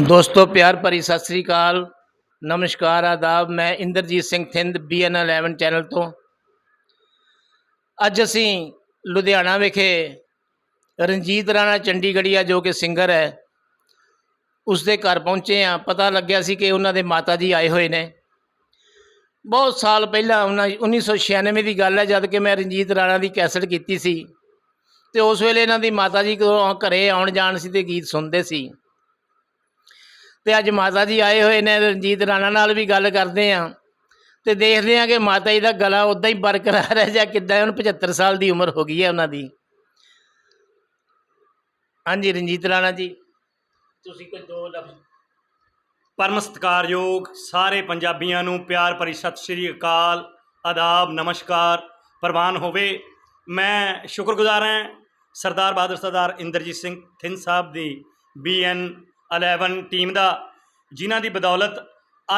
ਦੋਸਤੋ, ਪਿਆਰ ਭਰੀ ਸਤਿ ਸ੍ਰੀ ਅਕਾਲ। ਨਮਸਕਾਰ, ਆਦਾਬ। ਮੈਂ ਇੰਦਰਜੀਤ ਸਿੰਘ ਥਿੰਦ ਬੀਐਨ 11 ਚੈਨਲ ਤੋਂ। ਅੱਜ ਅਸੀਂ ਲੁਧਿਆਣਾ ਵਿਖੇ ਰਣਜੀਤ ਰਾਣਾ ਚੰਡੀਗੜ੍ਹੀਆ ਜੋ ਕਿ ਸਿੰਗਰ ਹੈ ਉਸ ਦੇ ਘਰ ਪਹੁੰਚੇ ਆ ਪਤਾ ਲੱਗਿਆ ਸੀ ਕਿ ਉਹਨਾਂ ਦੇ ਮਾਤਾ ਜੀ ਆਏ ਹੋਏ ਨੇ। ਬਹੁਤ ਸਾਲ ਪਹਿਲਾਂ ਉਹਨਾਂ 1996 ਦੀ ਗੱਲ ਹੈ, ਜਦ ਕਿ ਮੈਂ ਰਣਜੀਤ ਰਾਣਾ ਦੀ ਕੈਸਟ ਕੀਤੀ ਸੀ। ਤੇ ਉਸ ਵੇਲੇ ਇਹਨਾਂ ਦੀ ਮਾਤਾ ਜੀ ਕੋਲ ਘਰੇ ਆਉਣ ਜਾਣ ਸੀ ਤੇ ਗੀਤ ਸੁਣਦੇ ਸੀ। ਤੇ ਅੱਜ ਮਾਤਾ ਜੀ ਆਏ ਹੋਏ ਨੇ, ਰਣਜੀਤ ਰਾਣਾ ਨਾਲ ਵੀ ਗੱਲ ਕਰਦੇ ਆ। ਤੇ ਦੇਖਦੇ ਆ ਕਿ ਮਾਤਾ ਜੀ ਦਾ ਗਲਾ ਉਦਾਂ ਹੀ ਬਰਕਰਾਰ ਹੈ ਜਾਂ ਕਿੱਦਾਂ ਹੁਣ 75 ਸਾਲ ਦੀ ਉਮਰ ਹੋ ਗਈ ਹੈ ਉਹਨਾਂ ਦੀ। ਹਾਂਜੀ, ਰਣਜੀਤ ਰਾਣਾ ਜੀ। ਤੁਸੀਂ ਕੋਈ ਦੋ ਲਫ਼ਜ਼ ਪਰਮ ਸਤਿਕਾਰਯੋਗ ਸਾਰੇ ਪੰਜਾਬੀਆਂ ਨੂੰ ਪਿਆਰ ਭਰੀ ਸਤਿ ਸ਼੍ਰੀ ਅਕਾਲ, ਆਦਾਬ, ਨਮਸਕਾਰ। ਪ੍ਰਵਾਨ ਹੋਵੇ, ਮੈਂ ਸ਼ੁਕਰਗੁਜ਼ਾਰ ਹਾਂ ਸਰਦਾਰ ਬਹਾਦਰ ਸਰਦਾਰ ਇੰਦਰਜੀਤ ਸਿੰਘ ਥਿੰਦ ਸਾਹਿਬ ਦੀ ਬੀਐਨ 11 ਟੀਮ ਦਾ, ਜਿਨ੍ਹਾਂ ਦੀ ਬਦੌਲਤ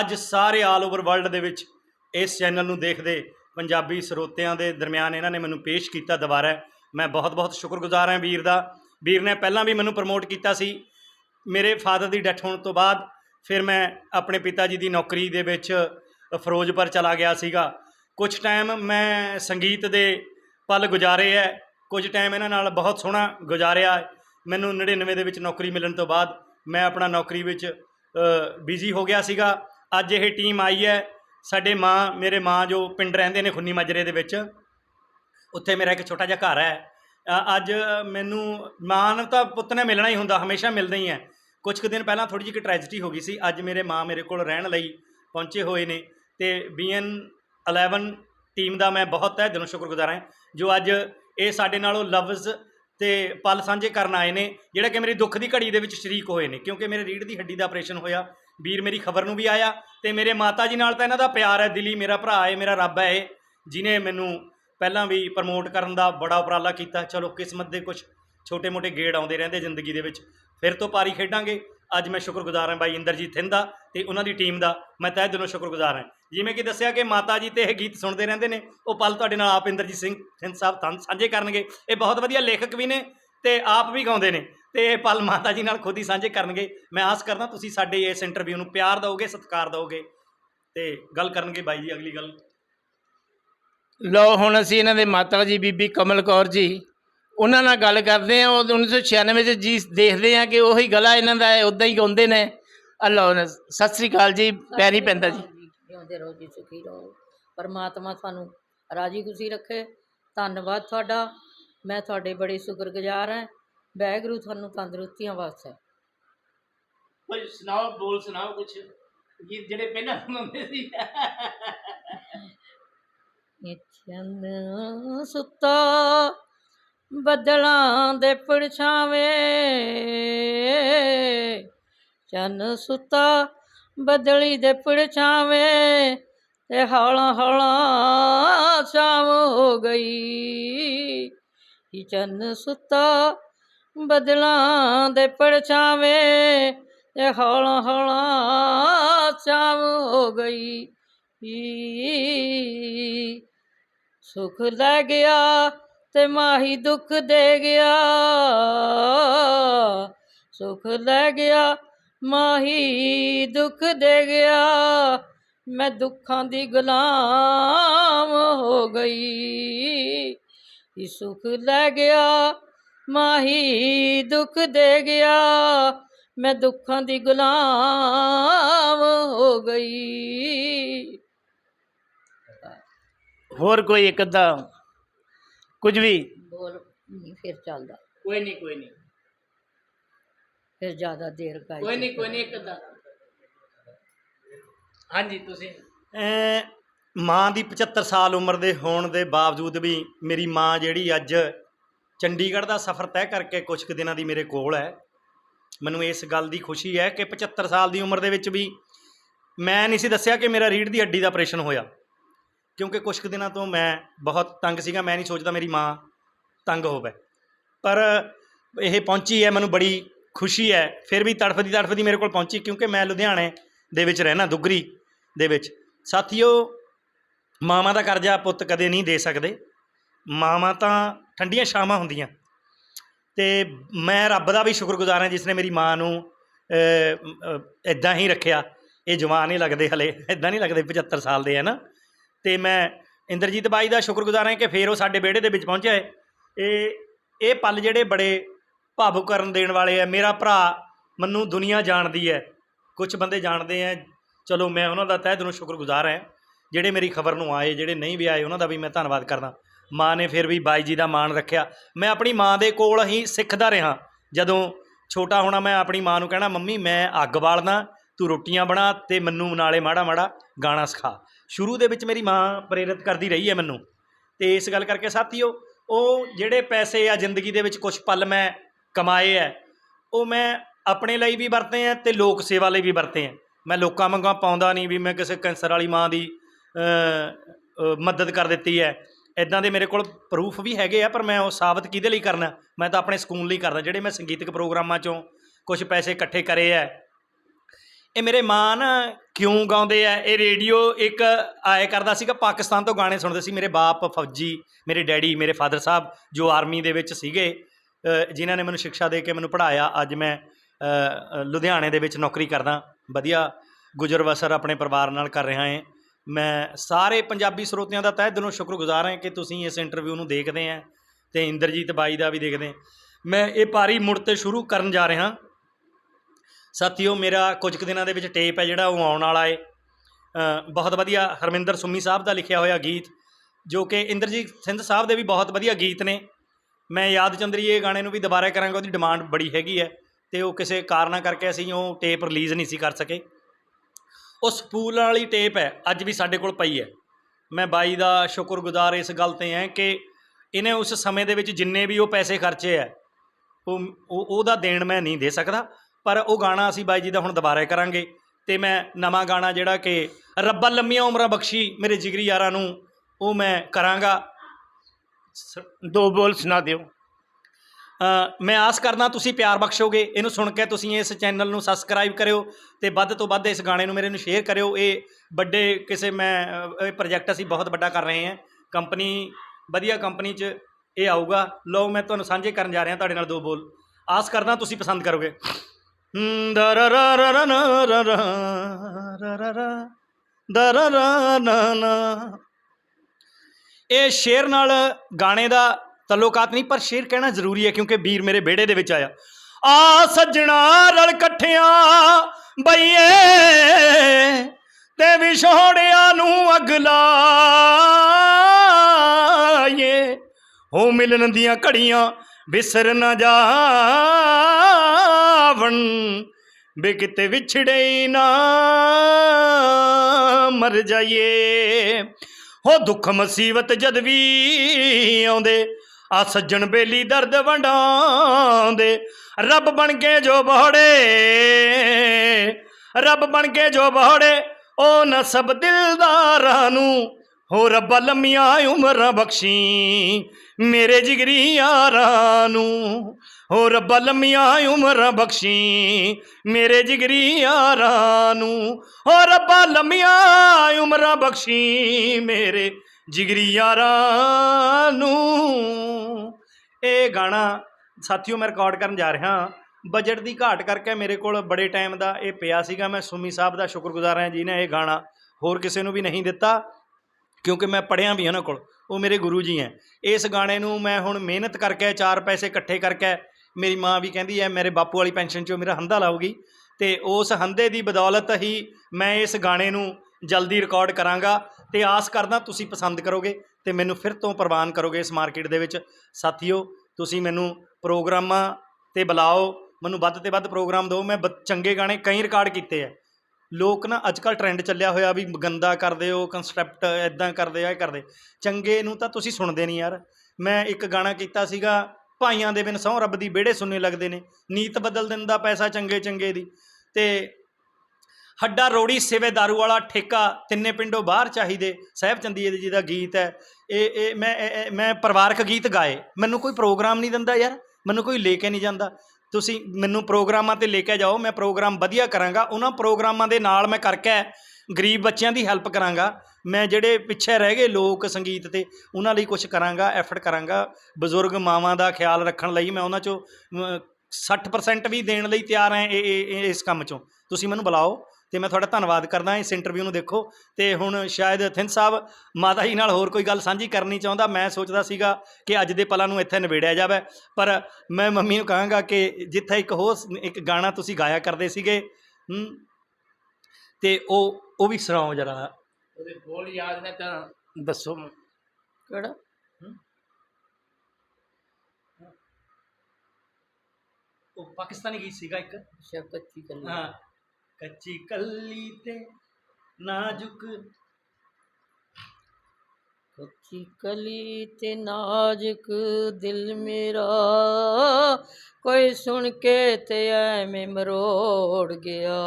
ਅੱਜ ਸਾਰੇ ਆਲ ਓਵਰ ਵਰਲਡ ਦੇ ਵਿੱਚ ਇਸ ਚੈਨਲ ਨੂੰ ਦੇਖਦੇ ਪੰਜਾਬੀ ਸਰੋਤਿਆਂ ਦੇ ਦਰਮਿਆਨ ਇਹਨਾਂ ਨੇ ਮੈਨੂੰ ਪੇਸ਼ ਕੀਤਾ ਦੁਬਾਰਾ। ਮੈਂ ਬਹੁਤ-ਬਹੁਤ ਸ਼ੁਕਰਗੁਜ਼ਾਰ ਹਾਂ ਵੀਰ ਦਾ। ਵੀਰ ਨੇ ਪਹਿਲਾਂ ਵੀ ਮੈਨੂੰ ਪ੍ਰਮੋਟ ਕੀਤਾ ਸੀ। ਮੇਰੇ ਫਾਦਰ ਦੀ ਡੈਥ ਹੋਣ ਤੋਂ ਬਾਅਦ ਫਿਰ ਮੈਂ ਆਪਣੇ ਪਿਤਾ ਜੀ ਦੀ ਨੌਕਰੀ ਦੇ ਵਿੱਚ ਫਿਰੋਜ਼ਪੁਰ ਚਲਾ ਗਿਆ ਸੀਗਾ। ਕੁਝ ਟਾਈਮ ਮੈਂ ਸੰਗੀਤ ਦੇ ਪਲ ਗੁਜ਼ਾਰੇ ਹੈ। ਕੁਝ ਟਾਈਮ ਇਹਨਾਂ ਨਾਲ ਬਹੁਤ ਸੋਹਣਾ ਗੁਜ਼ਾਰਿਆ। ਮੈਨੂੰ 99 ਦੇ ਵਿੱਚ ਨੌਕਰੀ ਮਿਲਣ ਤੋਂ ਬਾਅਦ ਮੈਂ ਆਪਣਾ ਨੌਕਰੀ ਵਿੱਚ ਬਿਜ਼ੀ ਹੋ ਗਿਆ ਸੀਗਾ। ਅੱਜ ਇਹ ਟੀਮ ਆਈ ਹੈ। ਸਾਡੇ ਮਾਂ, ਮੇਰੇ ਮਾਂ ਜੋ ਪਿੰਡ ਰਹਿੰਦੇ ਨੇ ਖੁੰਨੀ ਮਾਜਰੇ ਦੇ ਵਿੱਚ, ਉੱਥੇ ਮੇਰਾ ਇੱਕ ਛੋਟਾ ਜਿਹਾ ਘਰ ਹੈ। ਅੱਜ ਮੈਨੂੰ ਮਾਂ ਨੂੰ ਤਾਂ ਪੁੱਤ ਨੇ ਮਿਲਣਾ ਹੀ ਹੁੰਦਾ, ਹਮੇਸ਼ਾ ਮਿਲਦੇ ਹੀ ਹੈ। ਕੁਝ ਕੁ ਦਿਨ ਪਹਿਲਾਂ ਥੋੜੀ ਜਿਹੀ ਟ੍ਰੈਜਡੀ ਹੋ ਗਈ ਸੀ। ਅੱਜ ਮੇਰੇ ਮਾਂ ਮੇਰੇ ਕੋਲ ਰਹਿਣ ਲਈ ਪਹੁੰਚੇ ਹੋਏ ਨੇ ਤੇ ਬੀਐਨ 11 ਟੀਮ ਦਾ ਮੈਂ ਬਹੁਤ ਹੈ ਦਿਲੋਂ ਸ਼ੁਕਰਗੁਜ਼ਾਰ ਹਾਂ ਜੋ ਅੱਜ ਇਹ ਸਾਡੇ ਨਾਲੋਂ ਲਫ਼ਜ਼ ਤੇ ਪਲ ਸਾਂਝੇ ਕਰਨ ਆਏ ਨੇ, ਜਿਹੜਾ ਕਿ ਮੇਰੀ ਦੁੱਖ ਦੀ ਘੜੀ ਦੇ ਵਿੱਚ ਸ਼ਰੀਕ ਹੋਏ ਨੇ, ਕਿਉਂਕਿ ਮੇਰੇ ਰੀੜ੍ਹ ਦੀ ਹੱਡੀ ਦਾ ਆਪਰੇਸ਼ਨ ਹੋਇਆ, ਵੀਰ ਮੇਰੀ ਖਬਰ ਨੂੰ ਵੀ ਆਇਆ ਤੇ ਮੇਰੇ ਮਾਤਾ ਜੀ ਨਾਲ ਤਾਂ ਇਹਨਾਂ ਦਾ ਪਿਆਰ ਹੈ, ਦਿਲੀ ਮੇਰਾ ਭਰਾ ਹੈ, ਮੇਰਾ ਰੱਬ ਹੈ ਇਹ, ਜਿਨੇ ਮੈਨੂੰ ਪਹਿਲਾਂ ਵੀ ਪ੍ਰਮੋਟ ਕਰਨ ਦਾ ਬੜਾ ਉਪਰਾਲਾ ਕੀਤਾ, ਚਲੋ ਕਿਸਮਤ ਦੇ ਕੁਝ ਛੋਟੇ-ਮੋਟੇ ਗੇੜ ਆਉਂਦੇ ਰਹਿੰਦੇ ਜ਼ਿੰਦਗੀ ਦੇ ਵਿੱਚ, ਫਿਰ ਤੋਂ ਪਾਰੀ ਖੇਡਾਂਗੇ। ਅੱਜ ਮੈਂ ਸ਼ੁਕਰਗੁਜ਼ਾਰ ਹਾਂ ਬਾਈ ਇੰਦਰਜੀਤ ਥਿੰਦ ਦਾ ਤੇ ਉਹਨਾਂ ਦੀ ਟੀਮ ਦਾ, ਮੈਂ ਤਹਿ ਦਿਲੋਂ ਸ਼ੁਕਰਗੁਜ਼ਾਰ ਹਾਂ। ਜਿਵੇਂ ਕਿ ਦੱਸਿਆ ਕਿ ਮਾਤਾ ਜੀ ਤੇ ਇਹ ਗੀਤ ਸੁਣਦੇ ਰਹਿੰਦੇ ਨੇ, ਉਹ ਪਲ ਤੁਹਾਡੇ ਨਾਲ ਆਪ ਇੰਦਰਜੀਤ ਸਿੰਘ ਥਿੰਦ ਸਾਹਿਬ ਤਾਂ ਸਾਂਝੇ ਕਰਨਗੇ। ਇਹ ਬਹੁਤ ਵਧੀਆ ਲੇਖਕ ਵੀ ਨੇ ਤੇ ਆਪ ਵੀ ਗਾਉਂਦੇ ਨੇ ਤੇ ਇਹ ਪਲ ਮਾਤਾ ਜੀ ਨਾਲ ਖੁਦ ਹੀ ਸਾਂਝੇ ਕਰਨਗੇ। ਮੈਂ ਆਸ ਕਰਦਾ ਤੁਸੀਂ ਸਾਡੇ ਇਸ ਇੰਟਰਵਿਊ ਨੂੰ ਪਿਆਰ ਦਿਓਗੇ, ਸਤਿਕਾਰ ਦਿਓਗੇ ਤੇ ਗੱਲ ਕਰਨਗੇ ਬਾਈ ਜੀ ਅਗਲੀ ਗੱਲ। ਲਓ ਹੁਣ ਅਸੀਂ ਇਹਨਾਂ ਦੇ ਮਾਤਾ ਜੀ ਬੀਬੀ ਕਮਲ ਕੌਰ ਜੀ। ਉਹਨਾਂ ਨਾਲ ਗੱਲ ਕਰਦੇ ਆ ਉਹ 1996 ਚ ਜੀ ਦੇਖਦੇ ਆ ਕਿ ਉਹੀ ਗਲਾ ਇਹਨਾਂ ਦਾ ਉਦਾਂ ਹੀ ਗਾਉਂਦੇ ਨੇ। ਅੱਲਾ ਸਤਿ ਸ੍ਰੀ ਅਕਾਲ ਜੀ ਪੈਰੀ ਪੈਂਦਾ ਜੀ ਜਿਉਂਦੇ ਰਹੋ ਜੀ ਸੁਖੀ ਰਹੋ। ਪਰਮਾਤਮਾ ਤੁਹਾਨੂੰ ਰਾਜੀ ਖੁਸ਼ੀ ਰੱਖੇ। ਧੰਨਵਾਦ ਤੁਹਾਡਾ। ਮੈਂ ਤੁਹਾਡੇ ਬੜੀ ਸ਼ੁਕਰਗੁਜ਼ਾਰ ਹਾਂ। ਵਾਹਿਗੁਰੂ ਤੁਹਾਨੂੰ ਤੰਦਰੁਸਤੀਆਂ ਬਖਸ਼ੇ। ਕੁਝ ਸੁਣਾਓ ਬੋਲ ਸੁਣਾਓ ਕੁਝ ਗੀਤ ਜਿਹੜੇ ਪਹਿਲਾਂ ਸੁਣਾਉਂਦੇ ਸੀ। ਇਹ ਚੰਨ ਸੁੱਤਾ ਬੱਦਲਾਂ ਦੇ ਪਰਛਾਵੇਂ। ਚੰਨ ਸੁੱਤਾ ਬਦਲੀ ਦੇ ਪਰਛਾਵੇਂ ਤੇ ਹੌਲਾ ਹੌਲਾ ਸ਼ਾਮ ਹੋ ਗਈ। ਇਹ ਚੰਨ ਸੁੱਤਾ ਬਦਲਾਂ ਦੇ ਪਰਛਾਵੇਂ ਤੇ ਹੌਲਾ ਹੌਲਾ ਸ਼ਾਮ ਹੋ ਗਈ। ਈ ਸੁਖ ਲੈ ਗਿਆ ਤੇ ਮਾਹੀ ਦੁੱਖ ਦੇ ਗਿਆ, ਸੁਖ ਲੈ ਗਿਆ, ਮਾਹੀ ਦੁੱਖ ਦੇ ਗਿਆ। ਮੈਂ ਦੁੱਖਾਂ ਦੀ ਗੁਲਾਮ ਹੋ ਗਈ ਇਹ ਸੁਖ ਲੈ ਗਿਆ, ਮਾਹੀ ਦੁੱਖ ਦੇ ਗਿਆ। ਮੈਂ ਦੁੱਖਾਂ ਦੀ ਗੁਲਾਮ ਹੋ ਗਈ। ਹੋਰ ਕੋਈ ਇੱਕ ਅੱਧਾ ਕੁਝ ਵੀ? ਬੋਲ ਨਹੀਂ ਫਿਰ ਚੱਲਦਾ। ਕੋਈ ਨਹੀਂ ਕੋਈ ਨਹੀਂ। ਫਿਰ ਜ਼ਿਆਦਾ ਦੇਰ ਕਰ ਕੋਈ ਨਹੀਂ ਕੋਈ ਨਹੀਂ ਇੱਕ ਹਾਂਜੀ ਤੁਸੀਂ। ਐਂ ਮਾਂ ਦੀ 75 ਸਾਲ ਉਮਰ ਦੇ ਹੋਣ ਦੇ ਬਾਵਜੂਦ ਵੀ ਮੇਰੀ ਮਾਂ ਜਿਹੜੀ ਅੱਜ ਚੰਡੀਗੜ੍ਹ ਦਾ ਸਫ਼ਰ ਤੈਅ ਕਰਕੇ ਕੁਝ ਕੁ ਦਿਨਾਂ ਦੀ ਮੇਰੇ ਕੋਲ ਹੈ ਮੈਨੂੰ ਇਸ ਗੱਲ ਦੀ ਖੁਸ਼ੀ ਹੈ ਕਿ 75 ਸਾਲ ਦੀ ਉਮਰ ਦੇ ਵਿੱਚ ਵੀ ਮੈਂ ਨਹੀਂ ਸੀ ਦੱਸਿਆ ਕਿ ਮੇਰਾ ਰੀੜ੍ਹ ਦੀ ਹੱਡੀ ਦਾ ਆਪਰੇਸ਼ਨ ਹੋਇਆ। ਕਿਉਂਕਿ ਕੁਝ ਕੁ ਦਿਨਾਂ ਤੋਂ ਮੈਂ ਬਹੁਤ ਤੰਗ ਸੀਗਾ, ਮੈਂ ਨਹੀਂ ਸੋਚਦਾ ਮੇਰੀ ਮਾਂ ਤੰਗ ਹੋਵੇ। ਪਰ ਇਹ ਪਹੁੰਚੀ ਹੈ, ਮੈਨੂੰ ਬੜੀ ਖੁਸ਼ੀ ਹੈ, ਫਿਰ ਵੀ ਤੜਫਦੀ ਤੜਫਦੀ ਮੇਰੇ ਕੋਲ ਪਹੁੰਚੀ ਕਿਉਂਕਿ ਮੈਂ ਲੁਧਿਆਣੇ ਦੇ ਵਿੱਚ ਰਹਿਣਾ ਦੁੱਗਰੀ ਦੇ ਵਿੱਚ। ਸਾਥੀਓ, ਮਾਵਾਂ ਦਾ ਕਰਜ਼ਾ ਪੁੱਤ ਕਦੇ ਨਹੀਂ ਦੇ ਸਕਦੇ। ਮਾਵਾਂ ਤਾਂ ਠੰਡੀਆਂ ਛਾਵਾਂ ਹੁੰਦੀਆਂ। ਤੇ ਮੈਂ ਰੱਬ ਦਾ ਵੀ ਸ਼ੁਕਰਗੁਜ਼ਾਰ ਹਾਂ ਜਿਸ ਨੇ ਮੇਰੀ ਮਾਂ ਨੂੰ ਇਦਾਂ ਹੀ ਰੱਖਿਆ। ਇਹ ਜਵਾਨ ਹੀ ਲੱਗਦੇ ਹਲੇ ਇਦਾਂ ਨਹੀਂ ਲੱਗਦੇ 75 ਸਾਲ ਦੇ, ਹੈ ਨਾ? ਤੇ ਮੈਂ ਇੰਦਰਜੀਤ ਬਾਈ ਦਾ ਸ਼ੁਕਰਗੁਜ਼ਾਰ ਹਾਂ ਕਿ ਫੇਰ ਉਹ ਸਾਡੇ ਵਿਹੜੇ ਦੇ ਵਿੱਚ ਪਹੁੰਚਿਆ ਹੈ। ਇਹ ਇਹ ਪਲ ਜਿਹੜੇ ਬੜੇ ਭਾਵੁਕ ਕਰਨ ਦੇਣ ਵਾਲੇ ਆ। ਮੇਰਾ ਭਰਾ ਮੈਨੂੰ ਦੁਨੀਆ ਜਾਣਦੀ ਹੈ। ਕੁਝ ਬੰਦੇ ਜਾਣਦੇ ਆ। ਚਲੋ ਮੈਂ ਉਹਨਾਂ ਦਾ ਤਹਿ ਦਿਲੋਂ ਸ਼ੁਕਰਗੁਜ਼ਾਰ ਹਾਂ। ਜਿਹੜੇ ਮੇਰੀ ਖਬਰ ਨੂੰ ਆਏ, ਜਿਹੜੇ ਨਹੀਂ ਵੀ ਆਏ, ਉਹਨਾਂ ਦਾ ਵੀ ਮੈਂ ਧੰਨਵਾਦ ਕਰਦਾ। ਮਾਂ ਨੇ ਫਿਰ ਵੀ ਬਾਈ ਜੀ ਦਾ ਮਾਣ ਰੱਖਿਆ। ਮੈਂ ਆਪਣੀ ਮਾਂ ਦੇ ਕੋਲ ਹੀ ਸਿੱਖਦਾ ਰਿਹਾ। ਜਦੋਂ ਛੋਟਾ ਹੋਣਾ ਮੈਂ ਆਪਣੀ ਮਾਂ ਨੂੰ ਕਹਿਣਾ, ਮੰਮੀ, ਮੈਂ ਅੱਗ ਬਾਲਦਾ, ਤੂੰ ਰੋਟੀਆਂ ਬਣਾ ਤੇ ਮੈਨੂੰ ਨਾਲੇ ਮਾੜਾ ਮਾੜਾ ਗਾਣਾ ਸਿਖਾ। ਸ਼ੁਰੂ ਦੇ ਵਿੱਚ ਮੇਰੀ ਮਾਂ ਪ੍ਰੇਰਿਤ ਕਰਦੀ ਰਹੀ ਹੈ ਮੈਨੂੰ। ਤੇ ਇਸ ਗੱਲ ਕਰਕੇ ਸਾਥੀਓ, ਉਹ ਜਿਹੜੇ ਪੈਸੇ ਆ ਜ਼ਿੰਦਗੀ ਦੇ ਵਿੱਚ ਕੁਝ ਪਲ ਮੈਂ ਕਮਾਏ ਆ, ਉਹ ਮੈਂ ਆਪਣੇ ਲਈ ਵੀ ਵਰਤੇ ਆ ਤੇ ਲੋਕ ਸੇਵਾ ਲਈ ਵੀ ਵਰਤੇ ਆ। ਮੈਂ ਲੋਕਾਂ ਵਾਂਗਾਂ ਪਾਉਂਦਾ ਨਹੀਂ ਵੀ ਮੈਂ ਕਿਸੇ ਕੈਂਸਰ ਵਾਲੀ ਮਾਂ ਦੀ ਮਦਦ ਕਰ ਦਿੱਤੀ ਹੈ। ਇਦਾਂ ਦੇ ਮੇਰੇ ਕੋਲ ਪ੍ਰੂਫ ਵੀ ਹੈਗੇ ਆ, ਪਰ ਮੈਂ ਉਹ ਸਾਬਤ ਕਿਹਦੇ ਲਈ ਕਰਨਾ? ਮੈਂ ਤਾਂ ਆਪਣੇ ਸਕੂਨ ਲਈ ਕਰਦਾ, ਜਿਹੜੇ ਮੈਂ ਸੰਗੀਤਕ ਪ੍ਰੋਗਰਾਮਾਂ ਚੋਂ ਕੁਝ ਪੈਸੇ ਇਕੱਠੇ ਕਰੇ ਆ ਇਹ ਮੇਰੇ ਮਾਂ ਨਾ ਕਿਉਂ ਗਾਉਂਦੇ ਆ? ਇਹ ਰੇਡੀਓ ਇੱਕ ਆਇਆ ਕਰਦਾ ਸੀਗਾ, ਪਾਕਿਸਤਾਨ ਤੋਂ ਗਾਣੇ ਸੁਣਦੇ ਸੀ ਮੇਰੇ ਬਾਪ ਫੌਜੀ, ਮੇਰੇ ਡੈਡੀ, ਮੇਰੇ ਫਾਦਰ ਸਾਹਿਬ ਜੋ ਆਰਮੀ ਦੇ ਵਿੱਚ ਸੀਗੇ ਜਿਨ੍ਹਾਂ ਨੇ ਮੈਨੂੰ ਸਿੱਖਿਆ ਦੇ ਕੇ ਮੈਨੂੰ ਪੜ੍ਹਾਇਆ। ਅੱਜ ਮੈਂ ਲੁਧਿਆਣੇ ਦੇ ਵਿੱਚ ਨੌਕਰੀ ਕਰਦਾ। ਵਧੀਆ ਗੁਜ਼ਰ ਬਸਰ ਆਪਣੇ ਪਰਿਵਾਰ ਨਾਲ ਕਰ ਰਿਹਾ ਹਾਂ। ਮੈਂ ਸਾਰੇ ਪੰਜਾਬੀ ਸਰੋਤਿਆਂ ਦਾ ਤਹਿ ਦਿਲੋਂ ਸ਼ੁਕਰਗੁਜ਼ਾਰ ਹਾਂ ਕਿ ਤੁਸੀਂ ਇਸ ਇੰਟਰਵਿਊ ਨੂੰ ਦੇਖਦੇ ਆ ਤੇ ਇੰਦਰਜੀਤ ਬਾਈ ਦਾ ਵੀ ਦੇਖਦੇ ਮੈਂ ਇਹ ਪਾਰੀ ਮੁੜ ਤੇ ਸ਼ੁਰੂ ਕਰਨ ਜਾ ਰਿਹਾ। ਸਾਥੀਓ, ਮੇਰਾ ਕੁਝ ਕੁ ਦਿਨਾਂ ਦੇ ਵਿੱਚ ਟੇਪ ਹੈ ਜਿਹੜਾ, ਉਹ ਆਉਣ ਵਾਲਾ ਏ। ਬਹੁਤ ਵਧੀਆ ਹਰਮਿੰਦਰ ਸੁਮੀ ਸਾਹਿਬ ਦਾ ਲਿਖਿਆ ਹੋਇਆ ਗੀਤ, ਜੋ ਕਿ ਇੰਦਰਜੀਤ ਸਿੰਘ ਸਾਹਿਬ ਦੇ ਵੀ ਬਹੁਤ ਵਧੀਆ ਗੀਤ ਨੇ। ਮੈਂ ਯਾਦ ਚੰਦਰੀਏ ਗਾਣੇ ਨੂੰ ਵੀ ਦੁਬਾਰਾ ਕਰਾਂਗਾ, ਉਹਦੀ ਡਿਮਾਂਡ ਬੜੀ ਹੈਗੀ ਹੈ ਤੇ ਉਹ ਕਿਸੇ ਕਾਰਨਾਂ ਕਰਕੇ ਅਸੀਂ ਉਹ ਟੇਪ ਰਿਲੀਜ਼ ਨਹੀਂ ਸੀ ਕਰ ਸਕੇ। ਉਹ ਸਪੂਲ ਵਾਲੀ ਟੇਪ ਹੈ, ਅੱਜ ਵੀ ਸਾਡੇ ਕੋਲ ਪਈ ਹੈ। ਮੈਂ ਬਾਈ ਦਾ ਸ਼ੁਕਰਗੁਜ਼ਾਰ ਇਸ ਗੱਲ ਤੇ ਹਾਂ ਕਿ ਇਹਨੇ ਉਸ ਸਮੇਂ ਦੇ ਵਿੱਚ ਜਿੰਨੇ ਵੀ ਉਹ ਪੈਸੇ ਖਰਚੇ ਹੈ, ਉਹ, ਉਹ- ਉਹਦਾ ਦੇਣ ਮੈਂ ਨਹੀਂ ਦੇ ਸਕਦਾ। ਪਰ ਉਹ ਗਾਣਾ ਅਸੀਂ ਬਾਈ ਜੀ ਦਾ ਹੁਣ ਦੁਬਾਰਾ ਕਰਾਂਗੇ ਤੇ ਮੈਂ ਨਵਾਂ ਗਾਣਾ ਜਿਹੜਾ ਕਿ ਰੱਬਾ ਲੰਮੀਆਂ ਉਮਰਾਂ ਬਖਸ਼ੀ ਮੇਰੇ ਜਿਗਰੀ ਯਾਰਾਂ ਨੂੰ ਉਹ ਮੈਂ ਕਰਾਂਗਾ। ਦੋ ਬੋਲ ਸੁਣਾ ਦਿਓ। ਮੈਂ ਆਸ ਕਰਦਾ ਤੁਸੀਂ ਪਿਆਰ ਬਖਸ਼ੋਗੇ ਇਹਨੂੰ ਸੁਣ ਕੇ ਤੁਸੀਂ ਇਸ ਚੈਨਲ ਨੂੰ ਸਬਸਕ੍ਰਾਈਬ ਕਰਿਓ ਤੇ ਵੱਧ ਤੋਂ ਵੱਧ ਇਸ ਗਾਣੇ ਨੂੰ ਮੇਰੇ ਨੂੰ ਸ਼ੇਅਰ ਕਰਿਓ। ਇਹ ਵੱਡੇ ਕਿਸੇ ਮੈਂ ਇਹ ਪ੍ਰੋਜੈਕਟ ਅਸੀਂ ਬਹੁਤ ਵੱਡਾ ਕਰ ਰਹੇ ਹਾਂ। ਕੰਪਨੀ ਵਧੀਆ ਕੰਪਨੀ 'ਚ ਇਹ ਆਊਗਾ। ਲਓ ਮੈਂ ਤੁਹਾਨੂੰ ਸਾਂਝੇ ਕਰਨ ਜਾ ਰਿਹਾ ਤੁਹਾਡੇ ਨਾਲ ਦੋ ਬੋਲ। ਆਸ ਕਰਦਾ ਤੁਸੀਂ ਪਸੰਦ ਕਰੋਗੇ। ਹਮ, ਦਾ ਇਹ ਸ਼ੇਰ ਨਾਲ ਗਾਣੇ ਦਾ ਤਲੋਕਾਤ ਨਹੀਂ ਪਰ ਸ਼ੇਰ ਕਹਿਣਾ ਜ਼ਰੂਰੀ ਹੈ ਕਿਉਂਕਿ ਵੀਰ ਮੇਰੇ ਵਿਹੜੇ ਦੇ ਵਿੱਚ ਆਇਆ। ਆ ਸੱਜਣਾ ਰਲ ਇਕੱਠਿਆਂ ਬਈਏ ਤੇ ਵਿਛੋੜਿਆਂ ਨੂੰ ਅਗ ਲਾਏ ਹੋ ਮਿਲਣ ਦੀਆਂ ਘੜੀਆਂ ਵਿਸਰ ਨਾ ਜਾਵਣ ਬੇ ਕਿਤੇ ਵਿਛੜੇ ਨਾ, ਮਰ ਜਾਈਏ। ਹੋ ਦੁੱਖ ਮੁਸੀਬਤ ਜਦ ਵੀ ਆਉਂਦੇ, ਆ ਸੱਜਣ ਬੇਲੀ ਦਰਦ ਵੰਡਾਉਂਦੇ। ਰੱਬ ਬਣ ਕੇ ਜੋ ਬਹੜੇ, ਰੱਬ ਬਣ ਕੇ ਜੋ ਬਹੜੇ, ਉਹ ਨਾ ਸਭ ਦਿਲਦਾਰਾਂ ਨੂੰ। ਹੋ ਰੱਬਾ ਲੰਮੀਆਂ ਉਮਰਾਂ ਬਖਸ਼ੀ ਮੇਰੇ ਜਿਗਰੀ ਯਾਰਾਂ ਨੂੰ। ਹੋ ਰੱਬਾ ਲੰਮੀਆਂ ਉਮਰਾਂ ਬਖਸ਼ੀ ਮੇਰੇ ਜਿਗਰੀ ਯਾਰਾਂ ਨੂੰ। ਹੋ ਰੱਬਾ ਲੰਮੀਆਂ ਉਮਰਾਂ ਬਖਸ਼ੀ ਮੇਰੇ ਜਿਗਰੀ ਯਾਰਾਂ ਨੂੰ। ਇਹ ਗਾਣਾ ਸਾਥੀਓ ਮੈਂ ਰਿਕਾਰਡ ਕਰਨ ਜਾ ਰਿਹਾ। ਬਜਟ ਦੀ ਘਾਟ ਕਰਕੇ ਮੇਰੇ ਕੋਲ ਬੜੇ ਟਾਈਮ ਦਾ ਇਹ ਪਿਆ ਸੀਗਾ। ਮੈਂ ਸੁਮੀ ਸਾਹਿਬ ਦਾ ਸ਼ੁਕਰਗੁਜ਼ਾਰ ਹਾਂ ਜਿਹਨੇ ਇਹ ਗਾਣਾ ਹੋਰ ਕਿਸੇ ਨੂੰ ਵੀ ਨਹੀਂ ਦਿੱਤਾ, ਕਿਉਂਕਿ ਮੈਂ ਪੜਿਆ ਵੀ ਉਹਨਾਂ ਕੋਲ। ਉਹ ਮੇਰੇ ਗੁਰੂ ਜੀ ਹੈ। ਇਸ ਗਾਣੇ ਨੂੰ ਮੈਂ ਹੁਣ ਮਿਹਨਤ ਕਰਕੇ, ਚਾਰ ਪੈਸੇ ਇਕੱਠੇ ਕਰਕੇ ਮੇਰੀ ਮਾਂ ਵੀ ਕਹਿੰਦੀ ਹੈ, ਮੇਰੇ ਬਾਪੂ ਵਾਲੀ ਪੈਨਸ਼ਨ 'ਚੋਂ ਮੇਰਾ ਹੰਦਾ ਲਾਉਗੀ ਤੇ ਉਸ ਹੰਦੇ ਦੀ ਬਦੌਲਤ ਹੀ ਮੈਂ ਇਸ ਗਾਣੇ ਨੂੰ ਜਲਦੀ ਰਿਕਾਰਡ ਕਰਾਂਗਾ ਤੇ ਆਸ ਕਰਦਾ ਤੁਸੀਂ ਪਸੰਦ ਕਰੋਗੇ ਤੇ ਮੈਨੂੰ ਫਿਰ ਤੋਂ ਪ੍ਰਵਾਨ ਕਰੋਗੇ ਇਸ ਮਾਰਕੀਟ ਦੇ ਵਿੱਚ। ਸਾਥੀਓ, ਤੁਸੀਂ ਮੈਨੂੰ ਪ੍ਰੋਗਰਾਮਾਂ ਤੇ ਬੁਲਾਓ, ਮੈਨੂੰ ਵੱਧ ਤੇ ਵੱਧ ਪ੍ਰੋਗਰਾਮ ਦਿਓ। ਮੈਂ ਬ- ਚੰਗੇ ਗਾਣੇ ਕਈ ਰਿਕਾਰਡ ਕੀਤੇ ਆ। ਲੋਕ ਨਾ ਅੱਜ ਕੱਲ ਟ੍ਰੈਂਡ ਚੱਲਿਆ ਹੋਇਆ ਵੀ ਗੰਦਾ ਕਰਦੇ ਹੋ ਕਨਸੈਪਟ ਇਦਾਂ ਕਰਦੇ ਆ, ਇਹ ਕਰਦੇ। ਚੰਗੇ ਨੂੰ ਤਾਂ ਤੁਸੀਂ ਸੁਣਦੇ ਨਹੀਂ ਯਾਰ। ਮੈਂ ਇੱਕ ਗਾਣਾ ਕੀਤਾ ਸੀਗਾ ਭਾਈਆਂ ਦੇ ਬਿਨ ਸਹੁੰ ਰੱਬ ਦੀ ਵਿਹੜੇ ਸੁਣਨੇ ਲੱਗਦੇ ਨੇ, ਨੀਤ ਬਦਲ ਦਿੰਦਾ ਪੈਸਾ ਚੰਗੇ ਚੰਗੇ ਦੀ, ਤੇ ਹੱਡਾ ਰੋੜੀ ਸਿਵੇਦਾਰੂ ਵਾਲਾ ਠੇਕਾ ਤਿੰਨੇ ਪਿੰਡੋਂ ਬਾਹਰ ਚਾਹੀਦੇ, ਸਾਹਿਬ ਚੰਦੀਏ ਜੀ ਦਾ ਗੀਤ ਹੈ, ਇਹ ਇਹ ਮੈਂ ਮੈਂ ਪਰਿਵਾਰਕ ਗੀਤ ਗਾਏ, ਮੈਨੂੰ ਕੋਈ ਪ੍ਰੋਗਰਾਮ ਨਹੀਂ ਦਿੰਦਾ ਯਾਰ, ਮੈਨੂੰ ਕੋਈ ਲੈ ਕੇ ਨਹੀਂ ਜਾਂਦਾ, ਤੁਸੀਂ ਮੈਨੂੰ ਪ੍ਰੋਗਰਾਮਾਂ ਤੇ ਲੈ ਕੇ ਜਾਓ, ਮੈਂ ਪ੍ਰੋਗਰਾਮ ਵਧੀਆ ਕਰਾਂਗਾ, ਉਹਨਾਂ ਪ੍ਰੋਗਰਾਮਾਂ ਦੇ ਨਾਲ ਮੈਂ ਕਰਕੇ ਗਰੀਬ ਬੱਚਿਆਂ ਦੀ ਹੈਲਪ ਕਰਾਂਗਾ। ਮੈਂ ਜਿਹੜੇ ਪਿੱਛੇ ਰਹਿ ਗਏ ਲੋਕ ਸੰਗੀਤ ਤੇ ਉਹਨਾਂ ਲਈ ਕੁਝ ਕਰਾਂਗਾ ਐਫਰਟ ਕਰਾਂਗਾ। ਬਜ਼ੁਰਗ ਮਾਵਾਂ ਦਾ ਖਿਆਲ ਰੱਖਣ ਲਈ ਮੈਂ ਉਹਨਾਂ ਚੋਂ ਅਮ, 60% ਵੀ ਦੇਣ ਲਈ ਤਿਆਰ ਹਾਂ ਇਹ ਇਹ- ਇਸ ਕੰਮ 'ਚੋਂ। ਤੁਸੀਂ ਮੈਨੂੰ ਬੁਲਾਓ ਤੇ ਮੈਂ ਤੁਹਾਡਾ ਧੰਨਵਾਦ ਕਰਦਾ ਇਸ ਇੰਟਰਵਿਊ ਨੂੰ ਦੇਖੋ। ਤੇ ਹੁਣ ਸ਼ਾਇਦ ਥਿੰਦ ਸਾਹਿਬ ਮਾਤਾ ਜੀ ਨਾਲ ਹੋਰ ਕੋਈ ਗੱਲ ਸਾਂਝੀ ਕਰਨੀ ਚਾਹੁੰਦਾ ਮੈਂ ਸੋਚਦਾ ਸੀਗਾ ਕਿ ਅੱਜ ਦੇ ਪਲਾਂ ਨੂੰ ਇੱਥੇ ਨਿਬੇੜਿਆ ਜਾਵੇ। ਪਰ ਮੈਂ ਮੰਮੀ ਨੂੰ ਕਹਾਂਗਾ ਕਿ ਜਿੱਥੇ ਇੱਕ ਹੋਰ ਇੱਕ ਗਾਣਾ ਤੁਸੀਂ ਗਾਇਆ ਕਰਦੇ ਸੀਗੇ ਹਮ, ਤੇ ਉਹ ਉਹ ਵੀ ਸੁਣਾਓ ਜਰਾ ਉਹਦੇ ਬੋਲ ਯਾਦ ਨੇ ਤਾਂ ਦੱਸੋ। ਕਿਹੜਾ? ਉਹ ਪਾਕਿਸਤਾਨੀ ਗੀਤ ਸੀਗਾ ਇੱਕ। ਅੱਛਾ ਕੱਚੀ ਕੱਲੀ। ਹਾਂ। ਕੱਚੀ ਕੱਲੀ ਤੇ ਨਾਜ਼ੁਕ। ਕੱਚੀ ਕਲੀ ਤੇ ਨਾਜ਼ੁਕ ਦਿਲ ਮੇਰਾ। ਕੋਈ ਸੁਣ ਕੇ ਤੇ ਐਵੇਂ ਮਰੋੜ ਗਿਆ।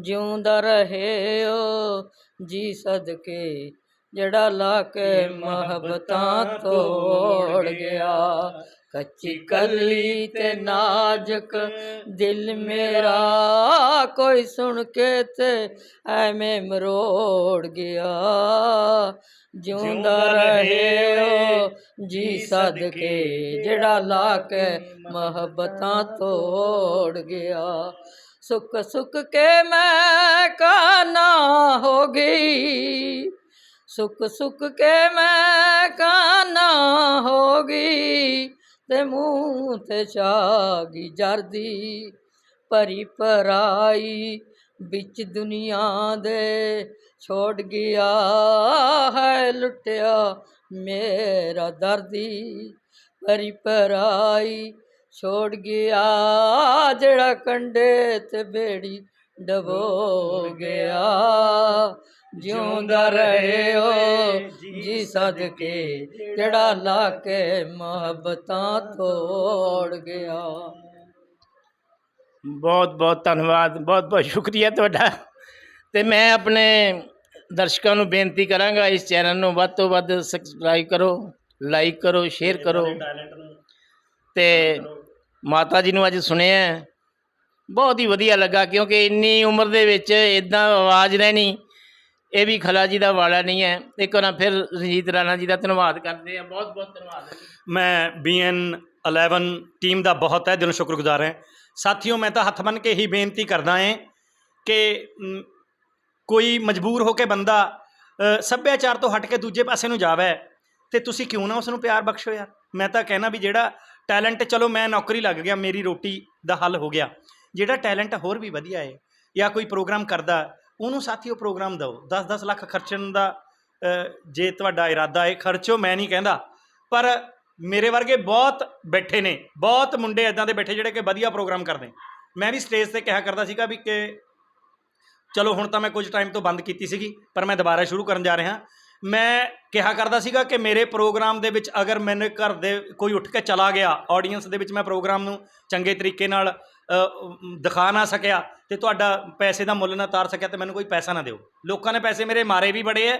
ਜਿਉਂਦਾ ਰਹੇ ਓ ਜੀ ਸਦਕੇ ਜਿਹੜਾ ਲਾ ਕੇ ਮੁਹੱਬਤਾਂ ਤੋੜ ਗਿਆ। ਕੱਚੀ ਕਲੀ ਤੇ ਨਾਜ਼ੁਕ ਦਿਲ ਮੇਰਾ ਕੋਈ ਸੁਣ ਕੇ ਤੇ ਐਵੇਂ ਮਰੋੜ ਗਿਆ। ਜਿਉਂਦਾ ਰਹੇ ਓ ਜੀ ਸਦਕੇ ਜਿਹੜਾ ਲਾ ਕੇ ਮੁਹੱਬਤਾਂ ਤੋੜ ਗਿਆ। ਸੁੱਕ ਸੁੱਕ ਕੇ ਮੈਂ ਕਾਨਾ ਹੋ ਗਈ? ਸੁੱਕ ਸੁੱਕ ਕੇ ਮੈਂ ਕਾਨਾ ਹੋ ਗਈ? ਤੇ ਮੂੰਹ ਤੇ ਛਾਗੀ ਜਰਦੀ ਭਰੀ ਪਰਾਈ ਵਿੱਚ ਦੁਨੀਆ ਦੇ ਛੋੜ ਗਿਆ ਹੈ ਲੁੱਟਿਆ ਮੇਰਾ ਦਰਦੀ ਭਰੀ ਪਰਾਈ ਛੋੜ ਗਿਆ ਜਿਹੜਾ ਕੰਡੇ ਤੇ ਬੇੜੀ ਡਬੋ ਗਿਆ। ਜਿਉਂਦਾ ਰਹੇ ਓ ਜੀ ਸਦਕੇ ਜਿਹੜਾ ਲਾ ਕੇ ਮੁਹੱਬਤਾਂ ਤੋੜ ਗਿਆ। ਬਹੁਤ ਬਹੁਤ ਧੰਨਵਾਦ ਬਹੁਤ ਬਹੁਤ ਸ਼ੁਕਰੀਆ ਤੁਹਾਡਾ। ਤੇ ਮੈਂ ਆਪਣੇ ਦਰਸ਼ਕਾਂ ਨੂੰ ਬੇਨਤੀ ਕਰਾਂਗਾ ਇਸ ਚੈਨਲ ਨੂੰ ਵੱਧ ਤੋਂ ਵੱਧ ਸਬਸਕ੍ਰਾਈਬ ਕਰੋ ਲਾਈਕ ਕਰੋ ਸ਼ੇਅਰ ਕਰੋ। ਤੇ ਮਾਤਾ ਜੀ ਨੂੰ ਅੱਜ ਸੁਣਿਆ ਬਹੁਤ ਹੀ ਵਧੀਆ ਲੱਗਾ ਕਿਉਂਕਿ ਇੰਨੀ ਉਮਰ ਦੇ ਵਿੱਚ ਇਦਾਂ ਆਵਾਜ਼ ਰਹਿਣੀ, ਇਹ ਵੀ ਖਲਾ ਜੀ ਦਾ ਵਾਲਾ ਨਹੀਂ ਹੈ। ਇੱਕ ਵਾਰ ਫਿਰ ਰਣਜੀਤ ਰਾਣਾ ਜੀ ਦਾ ਧੰਨਵਾਦ ਕਰਦੇ ਆ ਬਹੁਤ ਬਹੁਤ ਧੰਨਵਾਦ ਹੈ ਜੀ। ਮੈਂ BN 11 ਟੀਮ ਦਾ ਬਹੁਤ ਹੈ ਦਿਲੋਂ ਸ਼ੁਕਰਗੁਜ਼ਾਰ ਹਾਂ। ਸਾਥੀਓ, ਮੈਂ ਤਾਂ ਹੱਥ ਬੰਨ੍ਹ ਕੇ ਹੀ ਬੇਨਤੀ ਕਰਦਾ ਹਾਂ ਕਿ ਕੋਈ ਮਜਬੂਰ ਹੋ ਕੇ ਬੰਦਾ ਸੱਭਿਆਚਾਰ ਤੋਂ ਹਟ ਕੇ ਦੂਜੇ ਪਾਸੇ ਨੂੰ ਜਾਵੇ ਤੇ ਤੁਸੀਂ ਕਿਉਂ ਨਾ ਉਸ ਨੂੰ ਪਿਆਰ ਬਖਸ਼ੋ ਯਾਰ। ਮੈਂ ਤਾਂ ਕਹਿਣਾ ਵੀ ਜਿਹੜਾ ਟੈਲੈਂਟ, ਚਲੋ ਮੈਂ ਨੌਕਰੀ ਲੱਗ ਗਿਆ, ਮੇਰੀ ਰੋਟੀ ਦਾ ਹੱਲ ਹੋ ਗਿਆ। ਜਿਹੜਾ ਟੈਲੈਂਟ ਹੋਰ ਵੀ ਵਧੀਆ ਹੈ ਜਾਂ ਕੋਈ ਪ੍ਰੋਗਰਾਮ ਕਰਦਾ, ਉਹਨੂੰ ਸਾਥੀ ਉਹ ਪ੍ਰੋਗਰਾਮ ਦਿਓ। 10-10 ਲੱਖ ਖਰਚਣ ਦਾ ਜੇ ਤੁਹਾਡਾ ਇਰਾਦਾ ਹੈ ਖਰਚੋ, ਮੈਂ ਨਹੀਂ ਕਹਿੰਦਾ। ਪਰ ਮੇਰੇ ਵਰਗੇ ਬਹੁਤ ਬੈਠੇ ਨੇ, ਬਹੁਤ ਮੁੰਡੇ ਇਦਾਂ ਦੇ ਬੈਠੇ ਜਿਹੜੇ ਕਿ ਵਧੀਆ ਪ੍ਰੋਗਰਾਮ ਕਰਦੇ। ਮੈਂ ਵੀ ਸਟੇਜ ਤੇ ਕਿਹਾ ਕਰਦਾ ਸੀਗਾ ਵੀ ਕਿ ਚਲੋ ਹੁਣ ਤਾਂ ਮੈਂ ਕੁਝ ਟਾਈਮ ਤੋਂ ਬੰਦ ਕੀਤੀ ਸੀਗੀ, ਪਰ ਮੈਂ ਦੁਬਾਰਾ ਸ਼ੁਰੂ ਕਰਨ ਜਾ ਰਿਹਾ। ਮੈਂ ਕਿਹਾ ਕਰਦਾ ਸੀਗਾ ਕਿ ਮੇਰੇ ਪ੍ਰੋਗਰਾਮ ਦੇ ਵਿੱਚ ਅਗਰ ਮੈਨੇ ਘਰ ਦੇ ਕੋਈ ਉੱਠ ਕੇ ਚਲਾ ਗਿਆ ਆਡੀਅנס ਦੇ ਵਿੱਚ ਮੈਂ ਪ੍ਰੋਗਰਾਮ ਨੂੰ ਚੰਗੇ ਤਰੀਕੇ ਨਾਲ ਦਿਖਾ ਨਾ ਸਕਿਆ ਤੇ ਤੁਹਾਡਾ ਪੈਸੇ ਦਾ ਮੁੱਲ ਨਾ ਤਾਰ ਸਕਿਆ ਤੇ ਮੈਨੂੰ ਕੋਈ ਪੈਸਾ ਨਾ ਦਿਓ। ਲੋਕਾਂ ਨੇ ਪੈਸੇ ਮੇਰੇ ਮਾਰੇ ਵੀ ਬੜੇ ਐ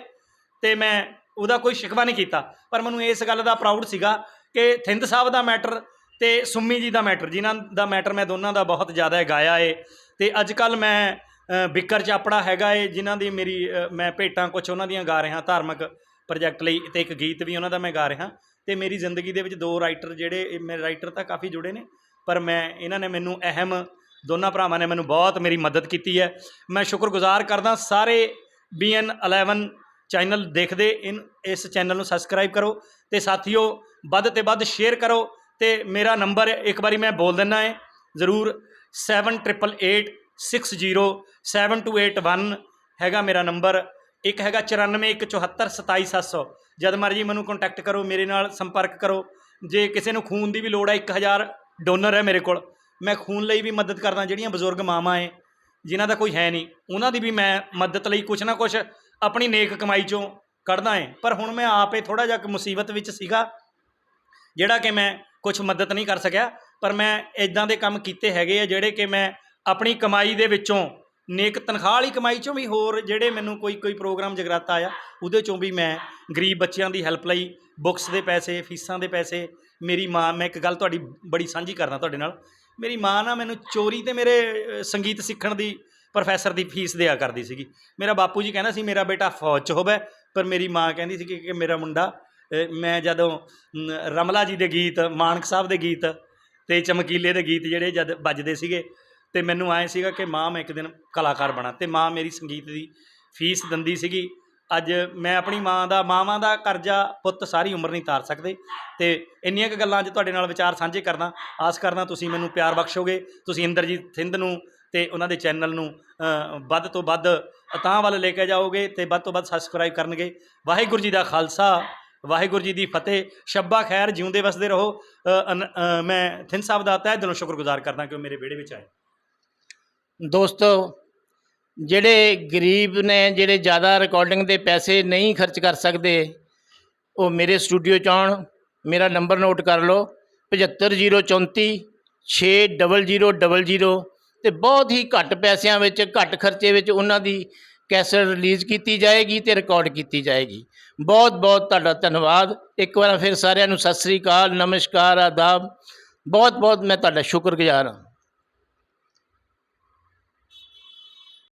ਤੇ ਮੈਂ ਉਹਦਾ ਕੋਈ ਸ਼ਿਕਵਾ ਨਹੀਂ ਕੀਤਾ। ਪਰ ਮੈਨੂੰ ਇਸ ਗੱਲ ਦਾ ਪ੍ਰਾਊਡ ਸੀਗਾ ਕਿ ਥਿੰਦ ਸਾਹਿਬ ਦਾ ਮੈਟਰ ਤੇ ਸੁੰਮੀ ਜੀ ਦਾ ਮੈਟਰ ਜਿਨ੍ਹਾਂ ਦਾ ਮੈਟਰ ਮੈਂ ਦੋਨਾਂ ਦਾ ਬਹੁਤ ਜ਼ਿਆਦਾ ਗਾਇਆ ਏ। ਤੇ ਅੱਜ ਕੱਲ ਮੈਂ ਬਿੱਕਰ ਚਾਪੜਾ ਹੈਗਾ ਏ, ਜਿਨ੍ਹਾਂ ਦੀ ਮੇਰੀ ਮੈਂ ਭੇਟਾਂ ਕੁਝ ਉਹਨਾਂ ਦੀਆਂ ਗਾ ਰਿਹਾ, ਧਾਰਮਿਕ ਪ੍ਰੋਜੈਕਟ ਲਈ ਤੇ ਇੱਕ ਗੀਤ ਵੀ ਉਹਨਾਂ ਦਾ ਮੈਂ ਗਾ ਰਿਹਾ। ਤੇ ਮੇਰੀ ਜ਼ਿੰਦਗੀ ਦੇ ਵਿੱਚ ਦੋ ਰਾਈਟਰ ਜਿਹੜੇ ਮੇਰੇ ਰਾਈਟਰ ਤਾਂ ਕਾਫੀ ਜੁੜੇ ਨੇ, ਪਰ ਮੈਂ, ਇਹਨਾਂ ਨੇ ਮੈਨੂੰ ਅਹਿਮ ਦੋਨਾਂ ਭਰਾਵਾਂ ਨੇ ਮੈਨੂੰ ਬਹੁਤ ਮੇਰੀ ਮਦਦ ਕੀਤੀ ਹੈ। ਮੈਂ ਸ਼ੁਕਰਗੁਜ਼ਾਰ ਕਰਦਾ ਸਾਰੇ BN 11 ਚੈਨਲ ਦੇਖਦੇ, ਇਨ, ਇਸ ਚੈਨਲ ਨੂੰ ਸਬਸਕ੍ਰਾਈਬ ਕਰੋ ਤੇ ਸਾਥੀਓ, ਵੱਧ ਤੇ ਵੱਧ ਸ਼ੇਅਰ ਕਰੋ ਤੇ ਮੇਰਾ ਨੰਬਰ ਇੱਕ ਵਾਰੀ ਮੈਂ ਬੋਲ ਦਿੰਦਾ ਹੈ ਜ਼ਰੂਰ six zero seven two eight one ਹੈਗਾ ਮੇਰਾ ਨੰਬਰ। ਇੱਕ ਹੈਗਾ 9414727700 ਜਦ ਮਰਜ਼ੀ ਮੈਨੂੰ ਕੰਟੈਕਟ ਕਰੋ, ਮੇਰੇ ਨਾਲ ਸੰਪਰਕ ਕਰੋ। ਜੇ ਕਿਸੇ ਨੂੰ ਖੂਨ ਦੀ ਵੀ ਲੋੜ ਹੈ 1000 ਡੋਨਰ ਹੈ ਮੇਰੇ ਕੋਲ। ਮੈਂ ਖੂਨ ਲਈ ਵੀ ਮਦਦ ਕਰਦਾ, ਜਿਹੜੀਆਂ ਬਜ਼ੁਰਗ ਮਾਵਾਂ ਏ ਜਿਨ੍ਹਾਂ ਦਾ ਕੋਈ ਹੈ ਨਹੀਂ। ਉਹਨਾਂ ਦੀ ਵੀ ਮੈਂ ਮਦਦ ਲਈ ਕੁਛ ਨਾ ਕੁਛ ਆਪਣੀ ਨੇਕ ਕਮਾਈ ਚੋਂ ਕੱਢਦਾ ਏ ਪਰ ਹੁਣ ਮੈਂ ਆਪੇ ਥੋੜਾ ਜਿਹਾ ਮੁਸੀਬਤ ਵਿੱਚ ਸੀਗਾ, ਜਿਹੜਾ ਕਿ ਮੈਂ ਕੁਝ ਮਦਦ ਨਹੀਂ ਕਰ ਸਕਿਆ। ਪਰ ਮੈਂ ਇਦਾਂ ਦੇ ਕੰਮ ਕੀਤੇ ਹੈਗੇ ਆ, ਜਿਹੜੇ ਕਿ ਮੈਂ ਆਪਣੀ ਕਮਾਈ ਦੇ ਵਿੱਚੋਂ, ਨੇਕ ਤਨਖਾਹ ਵਾਲੀ ਕਮਾਈ ਚੋਂ ਵੀ ਹੋਰ ਜਿਹੜੇ ਮੈਨੂੰ ਕੋਈ ਕੋਈ ਪ੍ਰੋਗਰਾਮ ਜਗਰਾਤਾ ਆਇਆ, ਉਹਦੇ ਚੋਂ ਵੀ ਮੈਂ ਗਰੀਬ ਬੱਚਿਆਂ ਦੀ ਹੈਲਪ ਲਈ ਬੁੱਕਸ ਦੇ ਪੈਸੇ, ਫੀਸਾਂ ਦੇ ਪੈਸੇ, ਮੇਰੀ ਮਾਂ, ਮੈਂ ਇੱਕ ਗੱਲ ਤੁਹਾਡੀ ਬੜੀ ਸਾਂਝੀ ਕਰਦਾ ਤੁਹਾਡੇ ਨਾਲ, ਮੇਰੀ ਮਾਂ ਨਾ ਮੈਨੂੰ ਚੋਰੀ ਤੇ ਮੇਰੇ ਸੰਗੀਤ ਸਿੱਖਣ ਦੀ ਪ੍ਰੋਫੈਸਰ ਦੀ ਫੀਸ ਦਿਆ ਕਰਦੀ ਸੀਗੀ। ਮੇਰਾ ਬਾਪੂ ਜੀ ਕਹਿੰਦਾ ਸੀ, ਮੇਰਾ ਬੇਟਾ ਫੌਜ 'ਚ ਹੋਵੇ। ਪਰ ਮੇਰੀ ਮਾਂ ਕਹਿੰਦੀ ਸੀ ਕਿ ਮੇਰਾ ਮੁੰਡਾ ਮੈਂ ਜਦੋਂ ਰਮਲਾ ਜੀ ਦੇ ਗੀਤ, ਮਾਨਕ ਸਾਹਿਬ ਦੇ ਗੀਤ ਤੇ ਚਮਕੀਲੇ ਦੇ ਗੀਤ ਜਿਹੜੇ ਜਦ ਵੱਜਦੇ ਸੀਗੇ ਤੇ ਮੈਨੂੰ ਆਏ ਸੀਗਾ ਕਿ ਮਾਂ ਮੈਂ ਇੱਕ ਦਿਨ ਕਲਾਕਾਰ ਬਣਾ, ਤੇ ਮਾਂ ਮੇਰੀ ਸੰਗੀਤ ਦੀ ਫੀਸ ਦਿੰਦੀ ਸੀਗੀ। ਅੱਜ ਮੈਂ ਆਪਣੀ ਮਾਂ ਦਾ, ਮਾਵਾਂ ਦਾ ਕਰਜ਼ਾ ਪੁੱਤ ਸਾਰੀ ਉਮਰ ਨਹੀਂ ਤਾਰ ਸਕਦੇ। ਤੇ ਇੰਨੀਆਂ ਕੁ ਗੱਲਾਂ ਅੱਜ ਤੁਹਾਡੇ ਨਾਲ ਵਿਚਾਰ ਸਾਂਝੇ ਕਰਦਾ, ਆਸ ਕਰਦਾ ਤੁਸੀਂ ਮੈਨੂੰ ਪਿਆਰ ਬਖਸ਼ੋਗੇ, ਤੁਸੀਂ ਇੰਦਰਜੀਤ ਥਿੰਦ ਨੂੰ ਤੇ ਉਹਨਾਂ ਦੇ ਚੈਨਲ ਨੂੰ ਵੱਧ ਤੋਂ ਵੱਧ ਤਾਂ ਵੱਲ ਲੈ ਕੇ ਜਾਓਗੇ ਤੇ ਵੱਧ ਤੋਂ ਵੱਧ ਸਬਸਕ੍ਰਾਈਬ ਕਰਨਗੇ। ਵਾਹਿਗੁਰੂ ਜੀ ਦਾ ਖਾਲਸਾ, ਵਾਹਿਗੁਰੂ ਜੀ ਦੀ ਫਤਿਹ। ਸ਼ੱਬਾ ਖੈਰ, ਜਿਉਂਦੇ ਵਸਦੇ ਰਹੋ। ਅਨ- ਮੈਂ ਥਿੰਦ ਸਾਹਿਬ ਦਾ ਤਹਿ ਦਿਲੋਂ ਸ਼ੁਕਰਗੁਜ਼ਾਰ ਕਰਦਾ ਕਿ ਉਹ ਮੇਰੇ ਵਿਹੜੇ ਵਿੱਚ ਆਏ। ਦੋਸਤੋ, ਜਿਹੜੇ ਗਰੀਬ ਨੇ, ਜਿਹੜੇ ਜ਼ਿਆਦਾ ਰਿਕਾਰਡਿੰਗ ਦੇ ਪੈਸੇ ਨਹੀਂ ਖਰਚ ਕਰ ਸਕਦੇ, ਉਹ ਮੇਰੇ ਸਟੂਡੀਓ 'ਚ ਆਉਣ, ਮੇਰਾ ਨੰਬਰ ਨੋਟ ਕਰ ਲਓ 75034 600000 ਤੇ ਬਹੁਤ ਹੀ ਘੱਟ ਪੈਸਿਆਂ ਵਿੱਚ, ਘੱਟ ਖਰਚੇ ਵਿੱਚ ਉਹਨਾਂ ਦੀ ਕੈਸਟ ਰਿਲੀਜ਼ ਕੀਤੀ ਜਾਏਗੀ ਤੇ ਰਿਕਾਰਡ ਕੀਤੀ ਜਾਏਗੀ। ਬਹੁਤ ਬਹੁਤ ਤੁਹਾਡਾ ਧੰਨਵਾਦ। ਇੱਕ ਵਾਰ ਫਿਰ ਸਾਰਿਆਂ ਨੂੰ ਸਤਿ ਸ੍ਰੀ ਅਕਾਲ, ਨਮਸਕਾਰ, ਆਦਾਬ। ਬਹੁਤ ਬਹੁਤ ਮੈਂ ਤੁਹਾਡਾ ਸ਼ੁਕਰਗੁਜ਼ਾਰ ਹਾਂ।